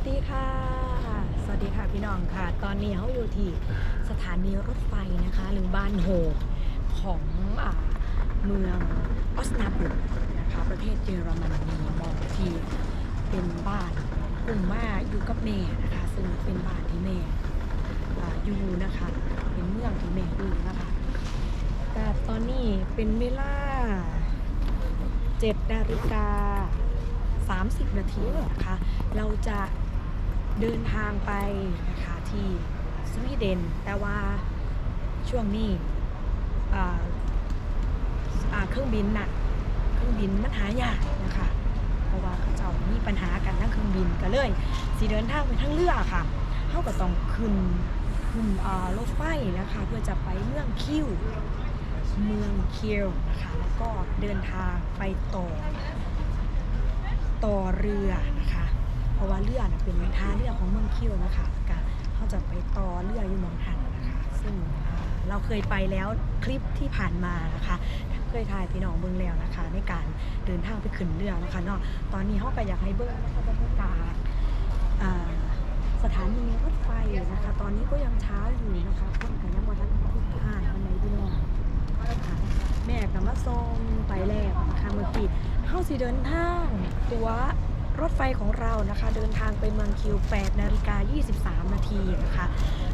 วัสดีค่ะ สวัสดีค่ะพี่น้องค่ะ ตอนนี้เขาอยู่ที่สถานีรถไฟนะคะ หรือบ้านโฮของอาเมืองออสนาบุกนะคะ ประเทศเยอรมนีมองที่เป็นบ้านกลุ่มว่าอยู่กับแม่นะคะ ซึ่งเป็นบ้านที่แม่ออยู่นะคะ เป็นเมืองที่แม่อยู่นะคะ แต่ตอนนี้เป็นเวลา7นาฬิกา30 นาทีนะคะ เราจะ เดินทางไปนะคะที่สวีเดน แต่ว่าช่วงนี้เครื่องบินน่ะเครื่องบินมันหายากนะคะเพราะว่าเขาเจ้ามีปัญหากันทั้งเครื่องบินก็เลยสีเดินทางไปทั้งเรือค่ะเขาก็ต้องขึ้นขึ้นรถไฟนะคะเพื่อจะไปเมืองคิวเมืองคียวนะคะแล้วก็เดินทางไปต่อต่อเรือนะคะ เพราะว่าเรือนะเป็นท่าเรือดของเมืองคิวนะคะก็เขาจะไปต่อเรืออยู่เมืองหันนะคะ ซึ่งเราเคยไปแล้วคลิปที่ผ่านมานะคะเคยถ่ายพี่น้องเบิ้งแล้วนะคะ ในการเดินทางไปขึ้นเรือนะคะเนาะตอนนี้เขาก็อยากให้เบิ้งนะคะบรรยากาศสถานีรถไฟนะคะ ตอนนี้ก็ยังเช้าอยู่นะคะคนกันยังมาทันทุกท่านวันไหนพี่น้องแม่กับมาส่งไปแล้วนะคะเมื่อกี้เข้าสิเดินทางตัว รถไฟของเรานะคะ เดินทางไปเมืองคิว 8 นาฬิกา 23 นาทีนะคะ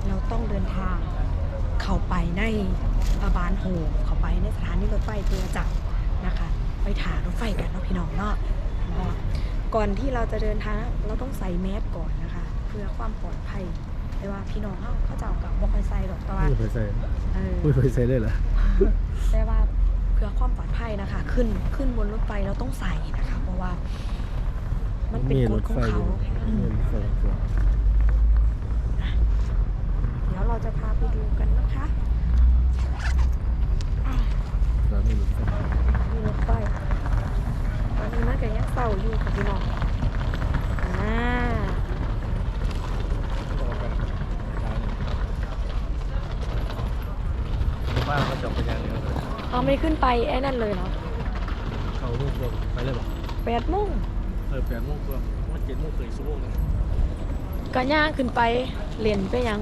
เราต้องเดินทางเข้าไปในอาบานโฮเข้าไปในสถานีรถไฟเพื่อจะนะคะ ไปถ่ายรถไฟกันเนาะพี่น้องเนาะเนาะก่อนที่เราจะเดินทางเราต้องใส่แมสก่อนนะคะ เพื่อความปลอดภัยแต่ว่าพี่น้องเขาเขาจะเอากับบ่ค่อยใส่หรอกแต่ว่าไม่เคยใส่เออไม่เคยใส่เลยเหรอแต่ว่าเพื่อความปลอดภัยนะคะ ขึ้นขึ้นบนรถไฟเราต้องใส่นะคะ เพราะว่า มันเป็นกฎของเขามีอืมรถไฟอยู่เดี๋ยวเราจะพาไปดูกันนะคะสถานีรถไฟมีรถไฟตอนนี้มันก็ยังเศร้าอยู่ค่ะพี่น้องอ่าบ้านเขาจบไปยังเดียวเลยเอาไม่ขึ้นไปไอ้นั่นเลยเหรอเขาลูกเดียวไปเลยบอกแปดโมงเออแปดโมงกว่าว่าเจ็ดโมงเคยชั่วโมงนึงก็ย่างขึ้นไปเรียนไปยัง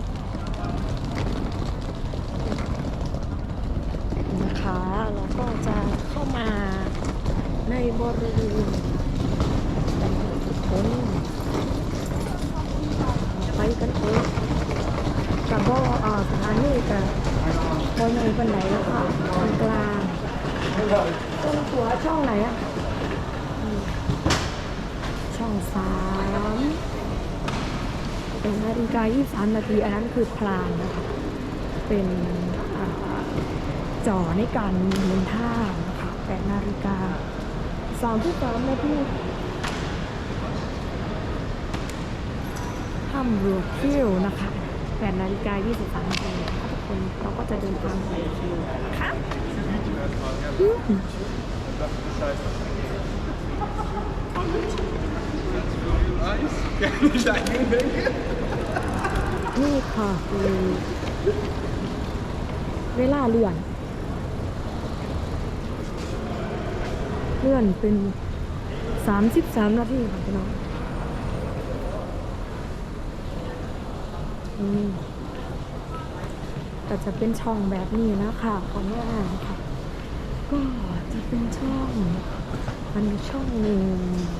นะคะเราก็จะเข้ามาในบริเวณทุกคนไปกันเถอะกับว่าอ่าสถานีกับพอใหญ่ปันไหนแล้วค่ะตรงกลางตรงหัวช่องไหนอะ ช่องสามเป็นนาฬิกา23นาที อันนั้นคือพลางนะคะ เป็นอ่อในการเดินทางนะคะ8นาฬิกา33นาทีถ้ำรูคิวนะคะ8นาฬิกา23นาทีนะคะทุกคนเราก็จะเดินทางไปคิวค่ะอืม นี่ค่ะคือเวลาเลื่อน เลื่อนเป็นสามสิบสามนาทีค่ะพี่น้องอืมก็จะเป็นช่องแบบนี้นะคะของแม่อ่านค่ะ ก็จะเป็นช่อง มันมีช่องหนึ่ง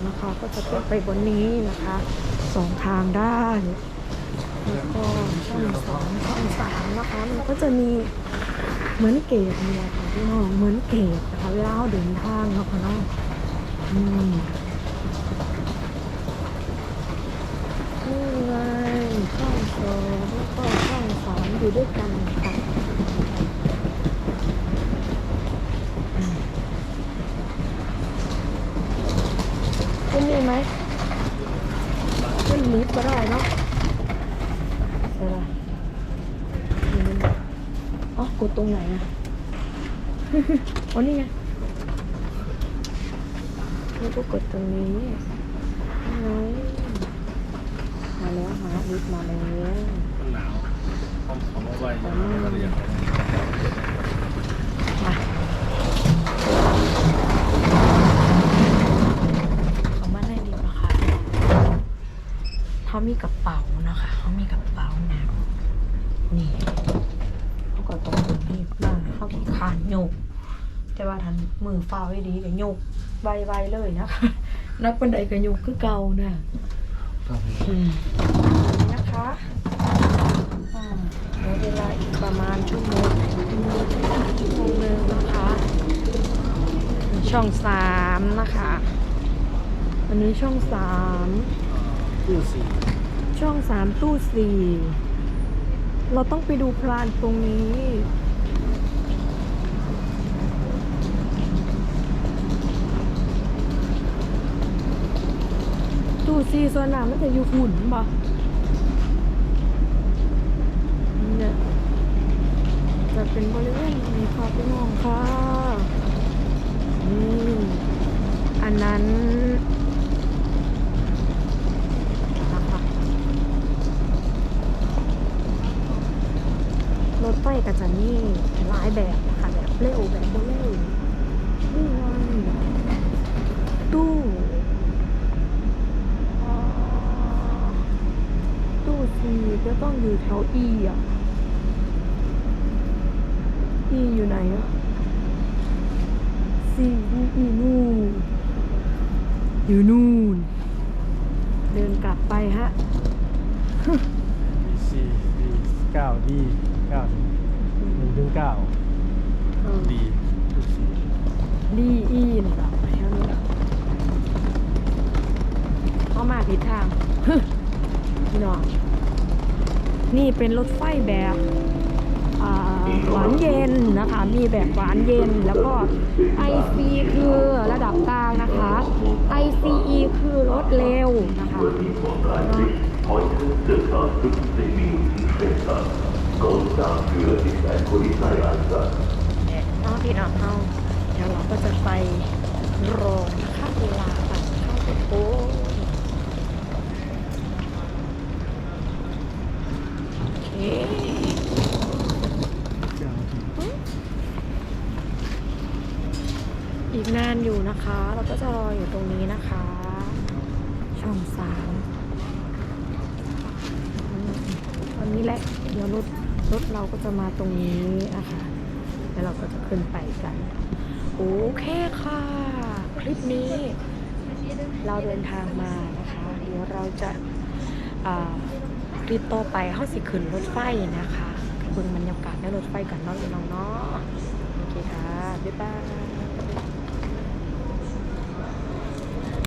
นะคะ ก็จะเป็นไปบนนี้นะคะสองทางได้แล้วก็ช่องสองช่องสามนะคะมันก็จะมีเหมือนเกตเนี่ยค่ะพี่น้องเหมือนเกตนะคะเวลาเราเดินทางเนาะค่ะน้องอืมนี่ไงช่องสองแล้วก็ช่องสามอยู่ด้วยกันค่ะอืมคุณมีไหม คลิฟต์ก็ได้เนาะใช่ป่ะอ๋อกดตรงไหนอะอ๋อนี่ไงแล้วก็กดตรงนี้นี่ไงมาแล้วหาลิฟต์มาแล้ว มันหนาวห้องของเอาไว้ก็เลยอยาก มา เขามาในลิฟต์นะคะทเขามีกระเป๋านะคะเขามีกระเป๋าหนักนี่เขาก็ต้องนี่นั่งเขาขี่คานโยก แต่ว่าทันมือฟ้าวให้ดีก็โยกไวๆเลยนะคะ นักบันไดก็โยกคือเก่านะครับอืมนี่นะคะอ่าเหลือเวลาอีกประมาณชั่วโมงชั่วโมงหนึงนะคะ ช่องสามนะคะ อันนี้ช่องสาม ตู้สี่ช่องสามตู้สี่เราต้องไปดูพลานตรงนี้ ตู้สี่ส่วนหนามันจะอยู่หุ่นปะเนี่ยจะเป็นบริเวณนี้ค่ะพี่น้องค่ะ นี่ อันนั้นนะคะรถไฟ ก็จะนี่หลายแบบนะคะแบบเร็วแบบบ่เร็วนี่ไงตู้ตู้ซีก็ต้องอยู่แถวอีอะอีอยู่ไหนอะซีอีอีนู่นอยู่นู่น เดินกลับไปฮะดีสี่ดีเก้าดีเก้า หนึ่งถึงเก้าดีดีอีนเหรอแล้วามาผิดทาง พี่น้องนี่เป็นรถไฟแบบอ่หวานเย็นนะคะ มีแบบหวานเย็นแล้วก็ IC คือระดับกลางนะคะ ICE คือรถเร็วนะคะ น้องพี่น้องเดี๋ยวเราก็จะไปรงข้าลาบัาวปอีกนานอยู่นะคะ เราก็จะรออยู่ตรงนี้นะคะ ช่องสามวันนี้แหละ เดี๋ยวรถ รถเราก็จะมาตรงนี้นะคะ แล้วเราก็จะขึ้นไปกัน โอเคค่ะ คลิปนี้ เราเดินทางมานะคะ เดี๋ยวเราจะอ่าคลิปต่อไปเข้าสิขึ้นรถไฟนะคะเบิ่งบรรยากาศในรถไฟกันเนาะพี่น้องเนาะโอเคค่ะ บ๊ายบาย